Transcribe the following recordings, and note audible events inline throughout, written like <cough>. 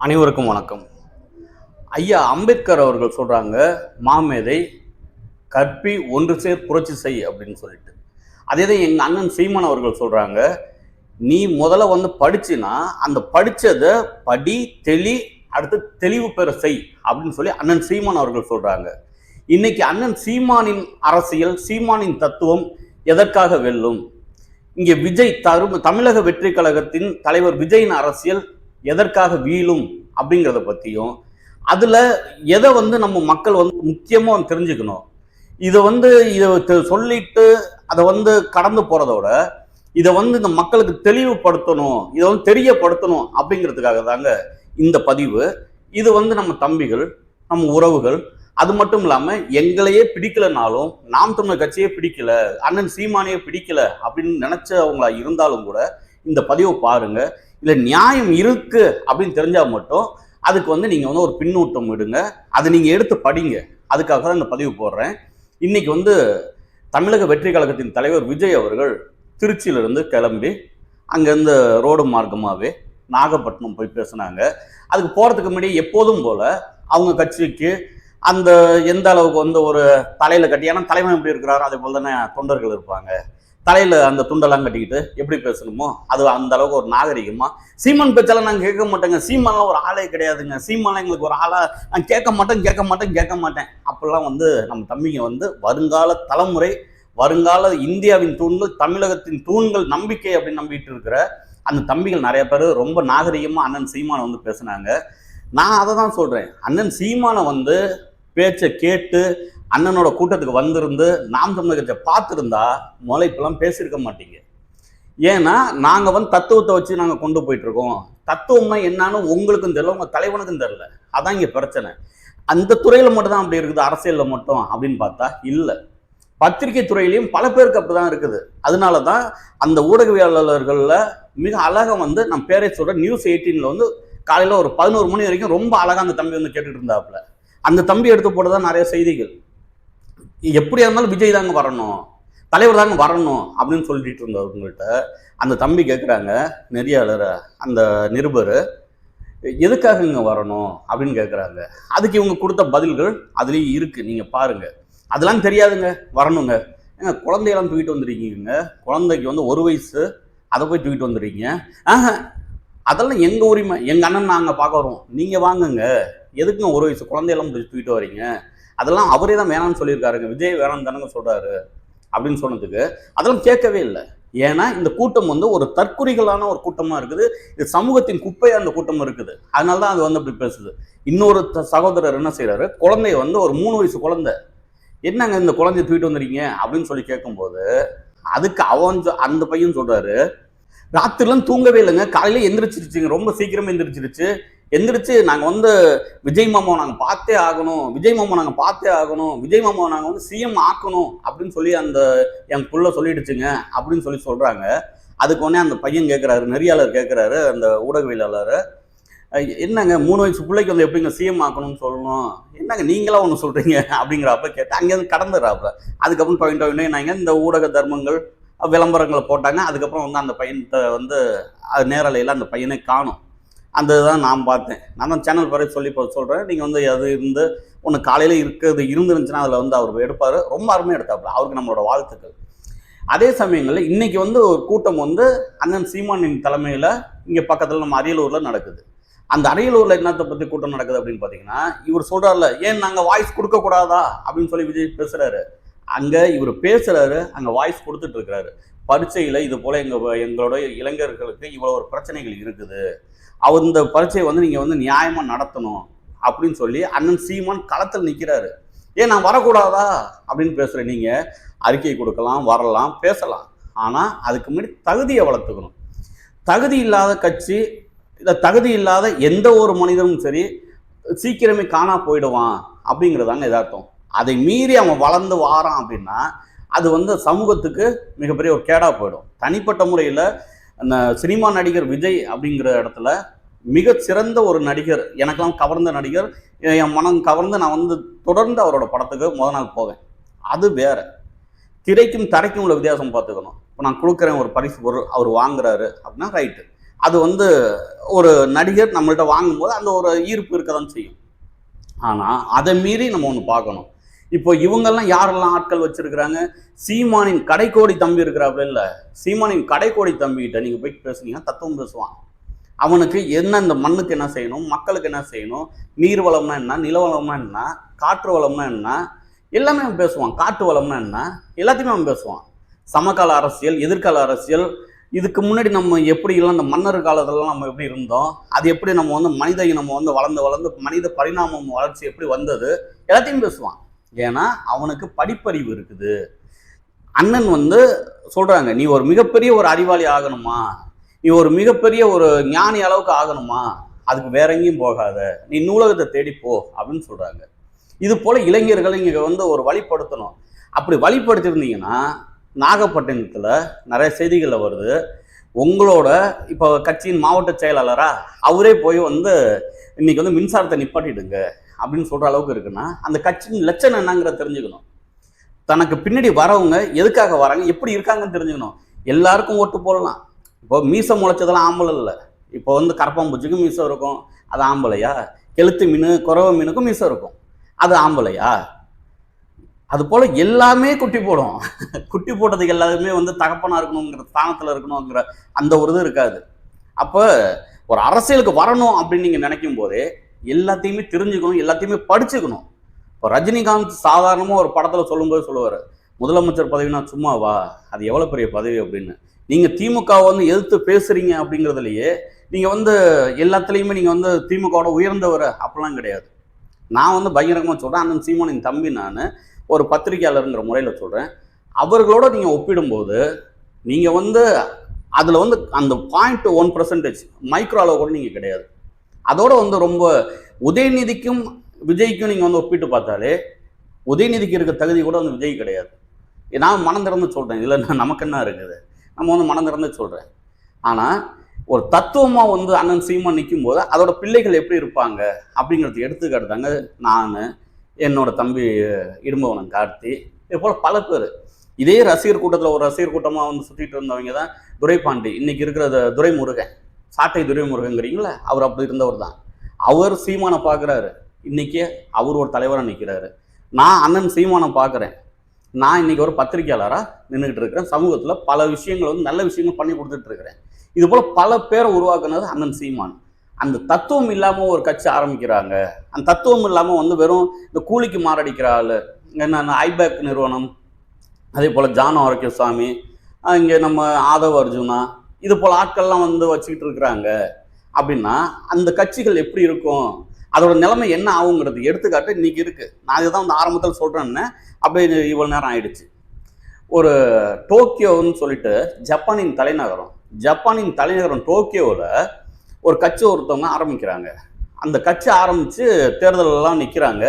அனைவருக்கும் வணக்கம். ஐயா அம்பேத்கர் அவர்கள் சொல்கிறாங்க மாமேதை கற்பி ஒன்று சேர் புரட்சி செய் அப்படின்னு சொல்லிட்டு. அதே தான் எங்கள் அண்ணன் சீமான் அவர்கள் சொல்கிறாங்க நீ முதல்ல வந்து படிச்சுன்னா அந்த படித்ததை படி தெளி அடுத்து தெளிவு பெற செய் அப்படின்னு சொல்லி அண்ணன் சீமான் அவர்கள் சொல்கிறாங்க இன்னைக்கு அண்ணன் சீமானின் அரசியல் சீமானின் தத்துவம் எதற்காக வெல்லும்? இங்கே விஜய் தரும் தமிழக வெற்றி கழகத்தின் தலைவர் விஜயின் அரசியல் எதற்காக வீழும் அப்படிங்கிறத பற்றியும் அதில் எதை வந்து நம்ம மக்கள் வந்து முக்கியமாக தெரிஞ்சுக்கணும். இதை வந்து இதை சொல்லிட்டு அதை வந்து கடந்து போகிறதோட இதை வந்து இந்த மக்களுக்கு தெளிவுபடுத்தணும் இதை வந்து தெரியப்படுத்தணும் அப்படிங்கிறதுக்காக தாங்க இந்த பதிவு. இது வந்து நம்ம தம்பிகள் நம்ம உறவுகள் அது மட்டும் இல்லாமல் எங்களையே பிடிக்கலனாலும் நாம் தமிழர் கட்சியே பிடிக்கல அண்ணன் சீமானையே பிடிக்கல அப்படின்னு நினச்சவங்களா இருந்தாலும் கூட இந்த பதிவை பாருங்கள் இல்லை நியாயம் இருக்கு அப்படின்னு தெரிஞ்சா மட்டும் அதுக்கு வந்து நீங்கள் வந்து ஒரு பின்னூட்டம் விடுங்க. அதை நீங்கள் எடுத்து படிங்க. அதுக்காக தான் இந்த பதிவு போடுறேன். இன்னைக்கு வந்து தமிழக வெற்றி கழகத்தின் தலைவர் விஜய் அவர்கள் திருச்சியிலிருந்து கிளம்பி அங்கேருந்து ரோடு மார்க்கமாகவே நாகப்பட்டினம் போய் பேசுனாங்க. அதுக்கு போகிறதுக்கு முன்னாடி எப்போதும் போல அவங்க கட்சிக்கு அந்த எந்த அளவுக்கு வந்து ஒரு தலையில் கட்டி ஏன்னா தலைவன் எப்படி இருக்கிறாரோ அதே போல் தானே தொண்டர்கள் இருப்பாங்க. தலையில் அந்த துண்டெல்லாம் கட்டிக்கிட்டு எப்படி பேசணுமோ அது அந்த அளவுக்கு ஒரு நாகரிகமா? சீமான் பேச்செல்லாம் நாங்கள் கேட்க மாட்டேங்க. சீமான்லாம் ஒரு ஆளே கிடையாதுங்க. சீமான் எங்களுக்கு ஒரு ஆளா நான் கேட்க மாட்டேன் கேட்க மாட்டேன் கேட்க மாட்டேன். அப்படிலாம் வந்து நம்ம தம்பிங்க வந்து வருங்கால தலைமுறை வருங்கால இந்தியாவின் தூண்கள் தமிழகத்தின் தூண்கள் நம்பிக்கை அப்படின்னு நம்பிட்டு இருக்கிற அந்த தம்பிகள் நிறைய பேர் ரொம்ப நாகரிகமாக அண்ணன் சீமானை வந்து பேசுனாங்க. நான் அதை தான் சொல்கிறேன் அண்ணன் சீமானை வந்து பேச்சை கேட்டு அண்ணனோட கூட்டத்துக்கு வந்திருந்து நாம் தமிழகத்தை பார்த்துருந்தா முதல்ல இப்பெல்லாம் பேசியிருக்க மாட்டீங்க. ஏன்னா நாங்கள் வந்து தத்துவத்தை வச்சு நாங்கள் கொண்டு போயிட்டுருக்கோம். தத்துவம்னா என்னன்னு உங்களுக்கும் தெரியல உங்கள் தலைவனுக்கும் தெரில அதான் இங்கே பிரச்சனை. அந்த துறையில் மட்டும் தான் அப்படி இருக்குது அரசியலில் மட்டும் அப்படின்னு பார்த்தா இல்லை. பத்திரிகை துறையிலையும் பல பேருக்கு அப்படி தான் இருக்குது. அதனால தான் அந்த ஊடகவியலாளர்களில் மிக அழகாக வந்து நம் பேரை சொல்கிற நியூஸ் எயிட்டீனில் வந்து காலையில் ஒரு பதினோரு மணி வரைக்கும் ரொம்ப அழகாக அந்த தம்பி வந்து கேட்டுட்டு இருந்தாப்புல. அந்த தம்பி எடுத்து போட்டு தான் நிறைய செய்திகள். எப்படியா இருந்தாலும் விஜய் தாங்க வரணும். தலைவர் தாங்க வரணும் அப்படின்னு சொல்லிட்டு இருந்தவங்கள்ட்ட அந்த தம்பி கேட்குறாங்க நெறியாளர் அந்த நிருபர் எதுக்காக இங்கே வரணும் அப்படின்னு கேட்குறாங்க அதுக்கு இவங்க கொடுத்த பதில்கள் அதுலேயும் இருக்குது நீங்கள் பாருங்க. அதெல்லாம் தெரியாதுங்க வரணுங்க. ஏங்க குழந்தையெல்லாம் தூக்கிட்டு வந்துருக்கீங்க. குழந்தைக்கு வந்து ஒரு வயசு அதை போய் தூக்கிட்டு வந்துருக்கீங்க. ஆஹா அதெல்லாம் எங்கள் உரிமை? எங்கள் அண்ணன் நாங்கள் பார்க்குறோம் நீங்கள் வாங்குங்க. எதுக்குங்க ஒரு வயசு? குழந்தையெல்லாம் தூக்கிட்டு வரீங்க. அதெல்லாம் அவரே தான் வேணாம்னு சொல்லியிருக்காருங்க. விஜய் வேணாம் தானங்க சொல்கிறாரு அப்படின்னு சொன்னதுக்கு அதெல்லாம் கேட்கவே இல்லை. ஏன்னா இந்த கூட்டம் வந்து ஒரு தற்குறிகளான ஒரு கூட்டமாக இருக்குது. இது சமூகத்தின் குப்பையாக அந்த கூட்டம் இருக்குது. அதனால தான் அது வந்து அப்படி பேசுது. இன்னொரு த- சகோதரர் என்ன செய்கிறாரு குழந்தைய வந்து ஒரு மூணு வயசு குழந்தை. என்னங்க இந்த குழந்தைய தூக்கிட்டு வந்துறீங்க அப்படின்னு சொல்லி கேட்கும்போது அதுக்கு அவன் சொ- அந்த பையன் சொல்கிறாரு ராத்திரிலாம் தூங்கவே இல்லைங்க. காலையில எந்திரிச்சிருச்சுங்க. ரொம்ப சீக்கிரமே எந்திரிச்சிருச்சு. எந்திரிச்சு நாங்கள் வந்து விஜய் மாமாவை நாங்கள் பார்த்தே ஆகணும் விஜய் மாமா நாங்கள் பார்த்தே ஆகணும் விஜய் மாமாவை நாங்கள் வந்து சிஎம் ஆக்கணும் அப்படின்னு சொல்லி அந்த என் புள்ள சொல்லிடுச்சுங்க அப்படின்னு சொல்லி சொல்கிறாங்க அதுக்கு உடனே அந்த பையன் கேட்குறாரு நெறியாளர் கேட்குறாரு அந்த ஊடகவியலாளர். என்னங்க மூணு வயசு பிள்ளைக்கு வந்து எப்படிங்க சிஎம் ஆக்கணும்னு சொல்லணும்? என்னங்க நீங்களாம் ஒன்று சொல்கிறீங்க அப்படிங்கிறப்ப கேட்டு அங்கேருந்து கடந்துடுறாப்புல. அதுக்கப்புறம் பாயிண்ட் ஆஃப் இந்த ஊடக தர்மங்கள் விளம்பரங்களை போட்டாங்க. அதுக்கப்புறம் வந்து அந்த பையன்கிட்ட வந்து அது நேரலையில் அந்த பையனை காணும். அந்த இதுதான் நான் பார்த்தேன். நான் தான் சேனல் பிறகு சொல்லி இப்போ சொல்கிறேன் நீங்கள் வந்து அது இருந்து ஒன்று காலையில் இருக்கிறது இருந்துருந்துச்சுன்னா அதில் வந்து அவர் எடுப்பார். ரொம்ப அருமையாக எடுத்தாப்புல. அவருக்கு நம்மளோட வாழ்த்துக்கள். அதே சமயங்களில் இன்றைக்கி வந்து ஒரு கூட்டம் வந்து அண்ணன் சீமானின் தலைமையில் இங்கே பக்கத்தில் நம்ம அரியலூரில் நடக்குது. அந்த அரியலூரில் என்னத்தை பற்றி கூட்டம் நடக்குது அப்படின்னு பார்த்தீங்கன்னா இவர் சொல்கிறார்ல ஏன் நாங்கள் வாய்ஸ் கொடுக்கக்கூடாதா அப்படின்னு சொல்லி விஜய் பேசுகிறாரு அங்கே இவர் பேசுகிறாரு அங்கே வாய்ஸ் கொடுத்துட்டு இருக்கிறாரு. பரீட்சையில் இது போல் எங்கள் எங்களோட இளைஞர்களுக்கு இவ்வளோ ஒரு பிரச்சனைகள் இருக்குது. அவர் இந்த பரீட்சையை வந்து நீங்கள் வந்து நியாயமாக நடத்தணும் அப்படின்னு சொல்லி அண்ணன் சீமான் களத்தில் நிற்கிறாரு ஏன் நான் வரக்கூடாதா? அப்படின்னு பேசுகிறேன் நீங்கள் அறிக்கை கொடுக்கலாம் வரலாம் பேசலாம். ஆனால் அதுக்கு முன்னாடி தகுதியை வளர்த்துக்கணும். தகுதி இல்லாத கட்சி இல்லை தகுதி இல்லாத எந்த ஒரு மனிதனும் சரி சீக்கிரமே காணா போயிடுவான் அப்படிங்கிறதாங்க எதார்த்தம் அதை மீறி அவன் வளர்ந்து வாரான் அப்படின்னா அது வந்து சமூகத்துக்கு மிகப்பெரிய ஒரு கேடாக போயிடும். தனிப்பட்ட முறையில் அந்த சினிமா நடிகர் விஜய் அப்படிங்கிற இடத்துல மிக சிறந்த ஒரு நடிகர் எனக்கெல்லாம் கவர்ந்த நடிகர் என் மனம் கவர்ந்து நான் வந்து தொடர்ந்து அவரோட படத்துக்கு முத நாள் போவேன். அது வேற. திரைக்கும் தரைக்கும் உள்ள வித்தியாசம் பார்த்துக்கணும். இப்போ நான் கொடுக்குறேன் ஒரு பரிசு பொருள் அவர் வாங்குறாரு அப்படின்னா ரைட்டு. அது வந்து ஒரு நடிகர் நம்மள்கிட்ட வாங்கும்போது அந்த ஒரு ஈர்ப்பு இருக்க தான் செய்யும். ஆனால் அதை மீறி நம்ம ஒன்று பார்க்கணும். இப்போ இவங்கெல்லாம் யாரெல்லாம் ஆட்கள் வச்சிருக்கிறாங்க? சீமானின் கடைக்கோடி தம்பி இருக்கிறாப்புல இல்லை? சீமானின் கடைக்கோடி தம்பிகிட்ட நீங்கள் போய் பேசுனீங்கன்னா தத்துவம் பேசுவான். அவனுக்கு என்ன இந்த மண்ணுக்கு என்ன செய்யணும்? மக்களுக்கு என்ன செய்யணும்? நீர் வளம்னா என்ன? நில வளம்னா என்ன? காற்று வளம்னா என்ன? எல்லாமே அவன் பேசுவான். காட்டு வளம்னா என்ன? எல்லாத்தையுமே அவன் பேசுவான். சமகால அரசியல் எதிர்கால அரசியல் இதுக்கு முன்னாடி நம்ம எப்படி எல்லாம் இந்த மன்னர் காலத்துலலாம் நம்ம எப்படி இருந்தோம்? அது எப்படி நம்ம வந்து மனித இனம் வந்து வளர்ந்து வளர்ந்து மனித பரிணாமம் வளர்ச்சி எப்படி வந்தது? எல்லாத்தையும் பேசுவான். ஏன்னா அவனுக்கு படிப்பறிவு இருக்குது. அண்ணன் வந்து சொல்றாங்க நீ ஒரு மிகப்பெரிய ஒரு அறிவாளி ஆகணுமா? நீ ஒரு மிகப்பெரிய ஒரு ஞானி அளவுக்கு ஆகணுமா? அதுக்கு வேற எங்கேயும் போகாத. நீ நூலகத்தை தேடி போ அப்படின்னு சொல்றாங்க. இது போல இளைஞர்களை இங்க வந்து ஒரு வழிப்படுத்தணும். அப்படி வழிப்படுத்திருந்தீங்கன்னா நாகப்பட்டினத்தில் நிறைய செய்திகளில் வருது. உங்களோட இப்போ கட்சியின் மாவட்ட செயலாளரா அவரே போய் வந்து இன்னைக்கு வந்து மின்சாரத்தை நிப்பாட்டிடுங்க. அப்படின்னு சொல்கிற அளவுக்கு இருக்குன்னா அந்த கட்சியின் லட்சணம் என்னங்கிறத தெரிஞ்சுக்கணும். தனக்கு பின்னாடி வரவங்க எதுக்காக வராங்க எப்படி இருக்காங்கன்னு தெரிஞ்சுக்கணும். எல்லாருக்கும் ஓட்டு போடலாம். இப்போ மீசம் முளைச்சதெல்லாம் ஆம்பளை இல்லை. இப்போ வந்து கரப்பாம்பூச்சிக்கும் மீசம் இருக்கும் அது ஆம்பளையா? கெளுத்து மீன் குறவை மீனுக்கும் மீசம் இருக்கும் அது ஆம்பளையா? அது போல் எல்லாமே குட்டி போடும். குட்டி போட்டதுக்கு எல்லாருமே வந்து தகப்பனாக இருக்கணுங்கிற ஸ்தானத்தில் இருக்கணுங்கிற அந்த ஒரு இது இருக்காது. அப்போ ஒரு அரசியலுக்கு வரணும் அப்படின்னு நீங்கள் நினைக்கும் போதே எல்லாத்தையுமே தெரிஞ்சுக்கணும் எல்லாத்தையுமே படிச்சுக்கணும். இப்போ ரஜினிகாந்த் சாதாரணமாக ஒரு படத்தில் சொல்லும்போது சொல்லுவார் முதலமைச்சர் பதவினா சும்மாவா அது எவ்வளோ பெரிய பதவி அப்படின்னு. நீங்கள் திமுக வந்து எதிர்த்து பேசுகிறீங்க அப்படிங்கிறதுலையே நீங்கள் வந்து எல்லாத்துலேயுமே நீங்கள் வந்து திமுகவோட உயர்ந்தவர் அப்படிலாம் கிடையாது. நான் வந்து பகிரங்கமாக சொல்கிறேன் அண்ணன் சீமானின் தம்பி நான் ஒரு பத்திரிகையாளருங்கிற முறையில் சொல்கிறேன் அவர்களோட நீங்கள் ஒப்பிடும்போது நீங்கள் வந்து அதில் வந்து அந்த பாயிண்ட் ஒன் பர்சன்டேஜ் மைக்ரோ அளவு கூட நீங்கள் கிடையாது. அதோட வந்து ரொம்ப உதயநிதிக்கும் விஜய்க்கும் நீங்கள் வந்து ஒப்பிட்டு பார்த்தாலே உதயநிதிக்கு இருக்க தகுதி கூட வந்து விஜய் கிடையாது. நான் மனம் திறந்து சொல்கிறேன் இதில் நமக்கு என்ன இருக்குது? நம்ம வந்து மனம் திறந்து சொல்கிறேன் ஆனால் ஒரு தத்துவமாக வந்து அண்ணன் சீமா நிற்கும் போது அதோட பிள்ளைகள் எப்படி இருப்பாங்க? அப்படிங்கிறது எடுத்துக்காட்டு தாங்க நான் என்னோட தம்பி இடும்பவனம் கார்த்தி இது போல் பல பேர். இதே ரசிகர் கூட்டத்தில் ஒரு ரசிகர் கூட்டமாக வந்து சுற்றிட்டு இருந்தவங்க தான் துரைபாண்டி. இன்னைக்கு இருக்கிற துரைமுருகன். சாட்டை துரைமுருகங்கிறீங்களா அவர் அப்படி இருந்தவர் தான் அவர் சீமானை பார்க்குறாரு. இன்றைக்கி அவர் ஒரு தலைவராக நிற்கிறாரு நான் அண்ணன் சீமானை பார்க்குறேன். நான் இன்னைக்கு ஒரு பத்திரிக்கையாளராக நின்றுக்கிட்டு இருக்கிறேன். சமூகத்தில் பல விஷயங்கள் வந்து நல்ல விஷயங்கள் பண்ணி கொடுத்துட்டு இருக்கிறேன். இது போல் பல பேரை உருவாக்குனது அண்ணன் சீமான். அந்த தத்துவம் இல்லாமல் ஒரு கட்சி ஆரம்பிக்கிறாங்க. அந்த தத்துவம் இல்லாமல் வந்து வெறும் இந்த கூலிக்கு மாரடிக்கிற ஆள் என்ன ஐபேக் நிறுவனம் அதே போல் ஜான் ஆரோக்கியசாமி இங்கே நம்ம ஆதவ அர்ஜுனா இது போல் ஆட்கள்லாம் வந்து வச்சுக்கிட்டு இருக்கிறாங்க. அப்படின்னா அந்த கட்சிகள் எப்படி இருக்கும்? அதோட நிலைமை என்ன ஆகுங்கிறது எடுத்துக்காட்டு இன்னைக்கு இருக்குது நான் இதுதான் வந்து ஆரம்பத்தில் சொல்கிறேன்னே அப்படியே இவ்வளோ நேரம் ஆயிடுச்சு. ஒரு டோக்கியோன்னு சொல்லிட்டு ஜப்பானின் தலைநகரம் ஜப்பானின் தலைநகரம் டோக்கியோவில் ஒரு கட்சி ஒருத்தவங்க ஆரம்பிக்கிறாங்க. அந்த கட்சி ஆரம்பித்து தேர்தலெல்லாம் நிற்கிறாங்க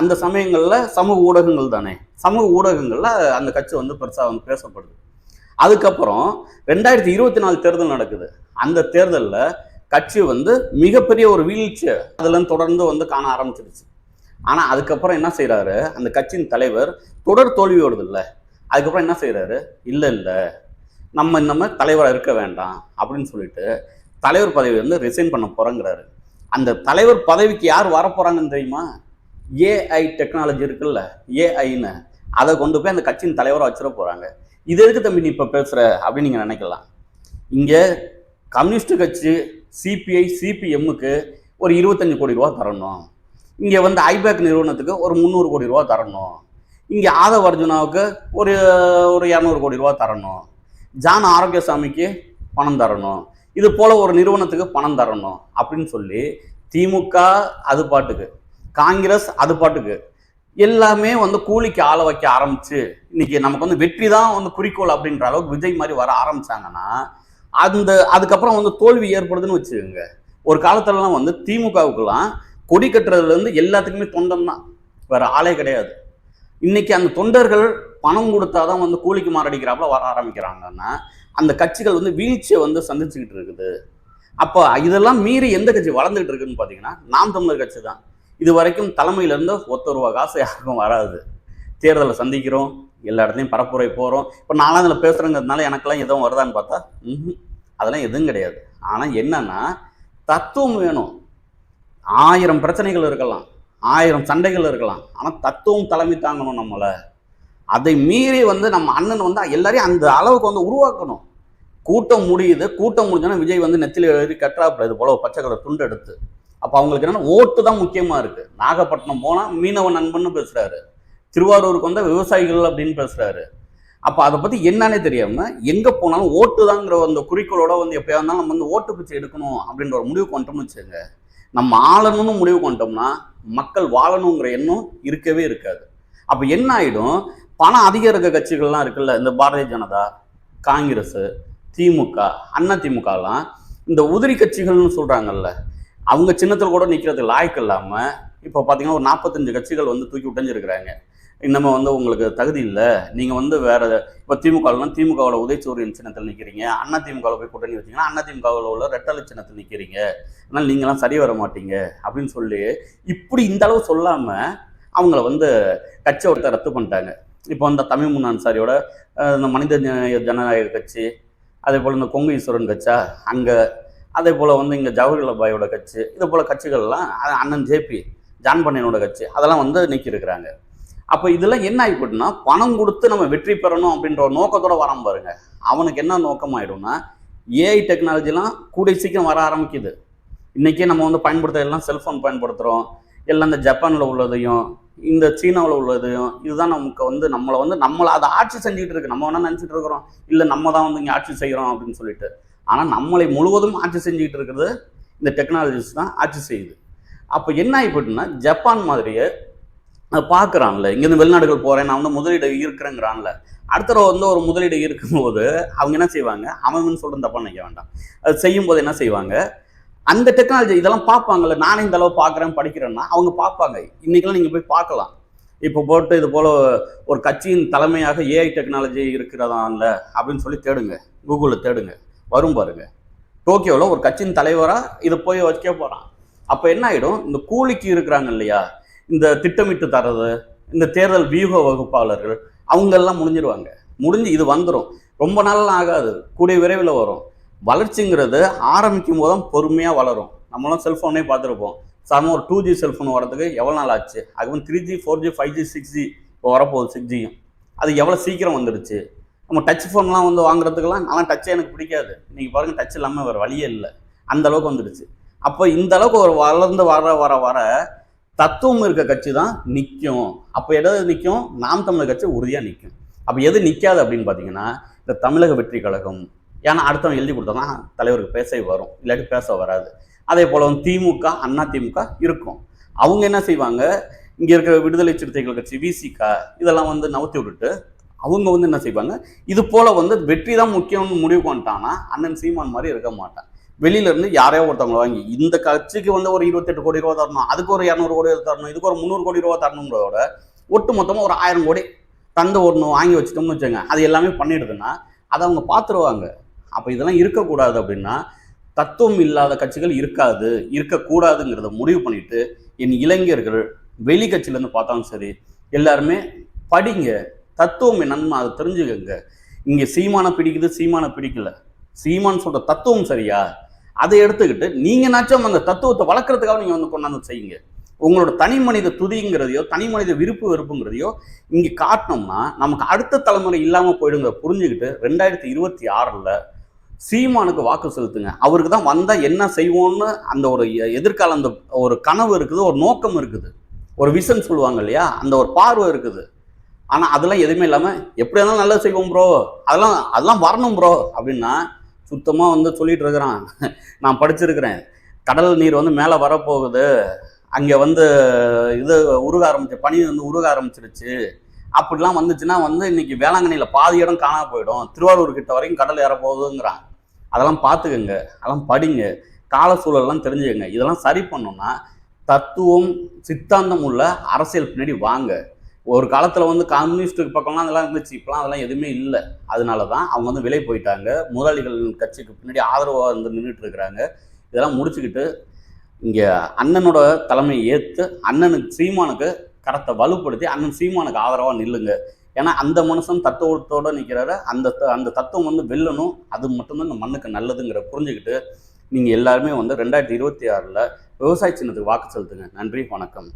அந்த சமயங்களில் சமூக ஊடகங்கள் தானே. சமூக ஊடகங்களில் அந்த கட்சி வந்து பெருசாக வந்து பேசப்படுது. அதுக்கப்புறம் ரெண்டாயிரத்தி இருபத்தி நாலு தேர்தல் நடக்குது. அந்த தேர்தலில் கட்சி வந்து மிகப்பெரிய ஒரு வீழ்ச்சி அதில் தொடர்ந்து வந்து காண ஆரம்பிச்சிருச்சு. ஆனால் அதுக்கப்புறம் என்ன செய்கிறாரு அந்த கட்சியின் தலைவர் தொடர் தோல்வி வருது இல்லை அதுக்கப்புறம் என்ன செய்கிறாரு இல்லை இல்லை. நம்ம நம்ம தலைவராக இருக்க வேண்டாம் அப்படின்னு சொல்லிட்டு தலைவர் பதவி வந்து ரிசைன் பண்ண போகிறேங்கிறாரு அந்த தலைவர் பதவிக்கு யார் வர போகிறாங்கன்னு தெரியுமா ஏஐ டெக்னாலஜி இருக்குல்ல. ஏஐன்னு அதை கொண்டு போய் அந்த கட்சியின் தலைவராக வச்சிட போகிறாங்க இது எதுக்கு தம்பி நீ இப்போ பேசுகிற அப்படின்னு நீங்கள் நினைக்கலாம். இங்கே கம்யூனிஸ்ட் கட்சி சிபிஐ சிபிஎம்முக்கு ஒரு இருபத்தஞ்சி கோடி ரூபா தரணும். இங்கே வந்து ஐபேக் நிறுவனத்துக்கு ஒரு முந்நூறு கோடி ரூபா தரணும். இங்கே ஆதவ அர்ஜுனாவுக்கு ஒரு ஒரு இரநூறு கோடி ரூபா தரணும். ஜான் ஆரோக்கியசாமிக்கு பணம் தரணும். இது போல் ஒரு நிறுவனத்துக்கு பணம் தரணும் அப்படின்னு சொல்லி திமுக அது பாட்டுக்கு காங்கிரஸ் அது பாட்டுக்கு எல்லாமே வந்து கூலிக்கு ஆள வைக்க ஆரம்பிச்சு இன்னைக்கு நமக்கு வந்து வெற்றி தான் வந்து குறிக்கோள் அப்படின்ற அளவுக்கு விஜய் மாதிரி வர ஆரம்பிச்சாங்கன்னா அந்த அதுக்கப்புறம் வந்து தோல்வி ஏற்படுதுன்னு வச்சுக்கோங்க. ஒரு காலத்துலலாம் வந்து திமுகவுக்குலாம் கொடி கட்டுறதுல இருந்து எல்லாத்துக்குமே தொண்டன் தான். வேற ஆளே கிடையாது. இன்னைக்கு அந்த தொண்டர்கள் பணம் கொடுத்தாதான் வந்து கூலிக்கு மாரடிக்கிறாப்புல வர ஆரம்பிக்கிறாங்கன்னா அந்த கட்சிகள் வந்து வீழ்ச்சியை வந்து சந்திச்சுக்கிட்டு இருக்குது. அப்போ இதெல்லாம் மீறி எந்த கட்சி வளர்ந்துகிட்டு இருக்குன்னு பார்த்தீங்கன்னா நாம் தமிழர் கட்சி தான். இது வரைக்கும் தலைமையிலேருந்து ஒத்த ரூபா காசு யாருக்கும் வராது. தேர்தலை சந்திக்கிறோம் எல்லா இடத்துலையும் பரப்புரை போகிறோம் இப்போ நானும் அதில் பேசுகிறேங்கிறதுனால எனக்கெல்லாம் எதுவும் வருதான்னு பார்த்தா ம் அதெல்லாம் எதுவும் கிடையாது. ஆனால் என்னன்னா தத்துவம் வேணும். ஆயிரம் பிரச்சனைகள் இருக்கலாம் ஆயிரம் சண்டைகள் இருக்கலாம். ஆனால் தத்துவம் தலைமை தாங்கணும் நம்மளை. அதை மீறி வந்து நம்ம அண்ணன் வந்து எல்லாரையும் அந்த அளவுக்கு வந்து உருவாக்கணும். கூட்டம் முடியுது கூட்டம் முடிஞ்சோன்னா விஜய் வந்து நெத்தில எழுதி கட்டுறாப்புல இது போல பச்சை கலர் துண்டு எடுத்து. அப்போ அவங்களுக்கு என்னன்னா ஓட்டு தான் முக்கியமாக இருக்கு. நாகப்பட்டினம் போனால் மீனவ நண்பன்னு பேசுறாரு. திருவாரூருக்கு வந்தால் விவசாயிகள் அப்படின்னு பேசுறாரு. அப்போ அதை பற்றி என்னன்னே தெரியாம எங்கே போனாலும் ஓட்டு தாங்கிற அந்த குறிக்கோளோட வந்து எப்பயா இருந்தாலும் நம்ம வந்து ஓட்டு பிச்சை எடுக்கணும் அப்படின்ற ஒரு முடிவு கொண்டோம்னு வச்சுங்க நம்ம ஆளணும்னு முடிவு கொண்டோம்னா மக்கள் வாழணுங்கிற எண்ணம் இருக்கவே இருக்காது. அப்போ என்ன ஆயிடும்? பணம் அதிக இருக்க கட்சிகள்லாம் இருக்குல்ல இந்த பாரதிய ஜனதா காங்கிரஸ் திமுக அண்ணா திமுகலாம் இந்த உதிரி கட்சிகள்னு சொல்கிறாங்கல்ல அவங்க சின்னத்தில் கூட நிற்கிறது லாய்க்கு இல்லாமல் இப்போ பார்த்தீங்கன்னா ஒரு நாற்பத்தஞ்சு கட்சிகள் வந்து தூக்கி விட்டஞ்சிருக்கிறாங்க நம்ம வந்து உங்களுக்கு தகுதி இல்லை. நீங்கள் வந்து வேற இப்போ திமுகலாம் திமுகவோட உதயசூரியன் சின்னத்தில் நிற்கிறீங்க அண்ணா திமுகவில் போய் கூட்டணி வச்சீங்கன்னா அண்ணா திமுகவில் உள்ள ரெட்டலை சின்னத்தில் நிற்கிறீங்க அதனால் நீங்களாம் சரி வர மாட்டீங்க அப்படின்னு சொல்லி இப்படி இந்த அளவு சொல்லாமல் அவங்கள வந்து கட்சியை ஒருத்தர் ரத்து பண்ணிட்டாங்க. இப்போ அந்த தமிழ் முன் அன்சாரியோட இந்த மனித ஜன- ஜனநாயக கட்சி அதே போல் இந்த கொங்கு ஈஸ்வரன் கட்சா அங்கே அதே போல் வந்து இங்கே ஜவஹர்லால் கட்சி இது போல் கட்சிகள்லாம் அண்ணன் ஜேபி ஜான் பண்ணையனோட கட்சி அதெல்லாம் வந்து நீக்கியிருக்கிறாங்க. அப்போ இதெல்லாம் என்ன ஆகிப்போட்டுனா பணம் கொடுத்து நம்ம வெற்றி பெறணும் அப்படின்ற ஒரு நோக்கத்தோட வராம பாருங்க. அவனுக்கு என்ன நோக்கமாயிடும்னா ஏஐ டெக்னாலஜிலாம் கூடிய சீக்கிரம் வர ஆரம்பிக்குது. இன்றைக்கே நம்ம வந்து பயன்படுத்த எல்லாம் செல்ஃபோன் பயன்படுத்துகிறோம் எல்லாம் இந்த ஜப்பானில் உள்ளதையும் இந்த சீனாவில் உள்ளதையும் இதுதான் நமக்கு வந்து நம்மளை வந்து நம்மளை அதை ஆட்சி செஞ்சுக்கிட்டு இருக்கு. நம்ம வேணால் நினச்சிட்டு இருக்கிறோம்? இல்லை நம்ம தான் வந்து இங்கே ஆட்சி செய்கிறோம் அப்படின்னு சொல்லிட்டு. ஆனால் நம்மளை முழுவதும் ஆட்சி செஞ்சுக்கிட்டு இருக்கிறது இந்த டெக்னாலஜிஸ் தான் ஆட்சி செய்யுது. அப்போ என்ன ஆகிப்போட்டுன்னா ஜப்பான் மாதிரியே பார்க்குறான்ல இங்கேருந்து வெளிநாடுகள் போகிறேன் நான் வந்து முதலீடு இருக்கிறேங்கிறான்ல அடுத்த தடவை வந்து ஒரு முதலீடு இருக்கும்போது அவங்க என்ன செய்வாங்க? அவன் சொல்கிற தப்பாக நினைக்க வேண்டாம். அது செய்யும்போது என்ன செய்வாங்க? அந்த டெக்னாலஜி இதெல்லாம் பார்ப்பாங்கல்ல நானே இந்த அளவு பார்க்குறேன் படிக்கிறேன்னா அவங்க பார்ப்பாங்க. இன்றைக்கெல்லாம் நீங்கள் போய் பார்க்கலாம். இப்போ போட்டு இது போல் ஒரு கட்சியின் தலைமையாக ஏஐ டெக்னாலஜி இருக்கிறதான்ல அப்படின்னு சொல்லி தேடுங்க. கூகுளில் தேடுங்க. வரும் பாருங்க. டோக்கியோவில் ஒரு கட்சியின் தலைவராக இதை போய் வைக்க போகிறான் அப்போ என்ன ஆகிடும் இந்த கூலிக்கு இருக்கிறாங்க இல்லையா? இந்த திட்டமிட்டு தர்றது இந்த தேர்தல் வியூக வகுப்பாளர்கள் அவங்கெல்லாம் முடிஞ்சிருவாங்க. முடிஞ்சு இது வந்துடும் ரொம்ப நாள்லாம் ஆகாது. கூடிய விரைவில் வரும். வளர்ச்சிங்கிறது ஆரம்பிக்கும் போது தான் பொறுமையாக வளரும். நம்மளாம் செல்ஃபோனே பார்த்துருப்போம். சாதாரண ஒரு டூ ஜி செல்ஃபோன் வரதுக்கு எவ்வளோ நாள் ஆச்சு? அதுக்கு three G four G five G six G இப்போ வரப்போகுது சிக்ஸ் ஜியும் அது எவ்வளோ சீக்கிரம் வந்துடுச்சு நம்ம டச் ஃபோன்லாம் வந்து வாங்குறதுக்கெல்லாம் நல்லா டச்சே எனக்கு பிடிக்காது. நீங்கள் பாருங்கள் டச் இல்லாமல் வேறு வழியே இல்லை. அந்த அளவுக்கு வந்துடுச்சு. அப்போ இந்த அளவுக்கு ஒரு வளர்ந்து வர வர வர தத்துவம் இருக்க கட்சி தான் நிற்கும் அப்போ எதாவது நிற்கும் நாம் தமிழர் கட்சி உறுதியாக நிற்கும் அப்போ எது நிற்காது அப்படின்னு பார்த்தீங்கன்னா இந்த தமிழக வெற்றி கழகம். ஏன்னா அடுத்தவன் எழுதி கொடுத்தா தான் தலைவருக்கு பேசவே வரும். இல்லாட்டி பேச வராது. அதே போல் வந்து திமுக அண்ணா திமுக இருக்கும். அவங்க என்ன செய்வாங்க? இங்கே இருக்கிற விடுதலை சிறுத்தைகள் கட்சி விசிகா இதெல்லாம் வந்து நவுத்தி விட்டுட்டு அவங்க வந்து என்ன செய்வாங்க? இது போல வந்து வெற்றி தான் முக்கியம்னு முடிவு பண்ணிட்டான்னா அண்ணன் சீமான் மாதிரி இருக்க மாட்டேன். வெளியில இருந்து யாரையோ ஒருத்தவங்களை வாங்கி இந்த கட்சிக்கு வந்து ஒரு இருபத்தெட்டு கோடி ரூபா தரணும் அதுக்கு ஒரு இரநூறு கோடி தரணும் இதுக்கு ஒரு முந்நூறு கோடி ரூபா தரணுங்கிறதோட ஒட்டு மொத்தமாக ஒரு ஆயிரம் கோடி தந்து ஒன்று வாங்கி வச்சுட்டோம்னு வச்சுங்க அது எல்லாமே பண்ணிடுதுன்னா அதை அவங்க பார்த்துருவாங்க. அப்போ இதெல்லாம் இருக்கக்கூடாது அப்படின்னா தத்துவம் இல்லாத கட்சிகள் இருக்காது இருக்கக்கூடாதுங்கிறத முடிவு பண்ணிட்டு என் இளைஞர்கள் வெளி கட்சியிலேருந்து பார்த்தாலும் சரி எல்லாருமே படிங்க தத்துவம் என்னன்னு அதை தெரிஞ்சுக்கங்க. இங்கே சீமானை பிடிக்குது சீமானை பிடிக்கல. சீமான் சொல்ற தத்துவம் சரியா? அதை எடுத்துக்கிட்டு நீங்கனாச்சும் அந்த தத்துவத்தை வளர்க்கறதுக்காக நீங்கள் வந்து கொண்டாந்து செய்யுங்க. உங்களோட தனி மனித துதிங்கிறதையோ தனி மனித விருப்பு வெறுப்புங்கிறதையோ இங்கே காட்டினோம்னா நமக்கு அடுத்த தலைமுறை இல்லாமல் போயிடுங்க புரிஞ்சுக்கிட்டு ரெண்டாயிரத்தி இருபத்தி ஆறில் சீமானுக்கு வாக்கு செலுத்துங்க. அவருக்கு தான் வந்தால் என்ன செய்வோம்னு அந்த ஒரு எ- எதிர்கால அந்த ஒரு கனவு இருக்குது ஒரு நோக்கம் இருக்குது. ஒரு விஷன் சொல்லுவாங்க இல்லையா? அந்த ஒரு பார்வை இருக்குது. ஆனால் அதெல்லாம் எதுவுமே இல்லாமல் எப்படி இருந்தாலும் நல்லது செய்வோம் ப்ரோ அதெல்லாம் அதெல்லாம் வரணும் ப்ரோ அப்படின்னா சுத்தமாக வந்து சொல்லிட்டு இருக்கிறான். <laughs> நான் படிச்சிருக்கிறேன். கடல் நீர் வந்து மேலே வரப்போகுது. அங்கே வந்து இது உருக ஆரம்பிச்சு பனி வந்து உருக ஆரம்பிச்சிருச்சு. அப்படிலாம் வந்துச்சுன்னா வந்து இன்னைக்கு வேளாங்கண்ணியில் பாதி இடம் காணாம போயிடும். திருவாரூர் கிட்ட வரைக்கும் கடல் ஏறப்போகுதுங்கிறான். அதெல்லாம் பார்த்துக்கங்க. அதெல்லாம் படிங்க. கால சூழல்லாம் தெரிஞ்சுக்கங்க. இதெல்லாம் சரி பண்ணோம்னா தத்துவம் சித்தாந்தம் உள்ள அரசியல் பின்னாடி வாங்க. ஒரு காலத்தில் வந்து கம்யூனிஸ்ட்டுக்கு பக்கம்லாம் அதெல்லாம் இருந்துச்சு. இப்போலாம் அதெல்லாம் எதுவுமே இல்லை. அதனால தான் அவங்க வந்து விலை போயிட்டாங்க. முதலாளிகள் கட்சிக்கு பின்னாடி ஆதரவாக வந்து நின்றுட்டு இருக்கிறாங்க. இதெல்லாம் முடிச்சுக்கிட்டு இங்கே அண்ணனோட தலைமையை ஏற்று அண்ணனுக்கு சீமானுக்கு கரத்தை வலுப்படுத்தி அண்ணன் சீமானுக்கு ஆதரவாக நில்லுங்க. ஏன்னா அந்த மனுஷன் தத்துவத்தோட நிற்கிறாரு அந்த த- அந்த தத்துவம் வந்து வெல்லணும். அது மட்டும்தான் இந்த மண்ணுக்கு நல்லதுங்கிற புரிஞ்சுக்கிட்டு நீங்கள் எல்லாருமே வந்து ரெண்டாயிரத்தி இருபத்தி ஆறில் விவசாய சின்னத்துக்கு வாக்கு செலுத்துங்க. நன்றி வணக்கம்.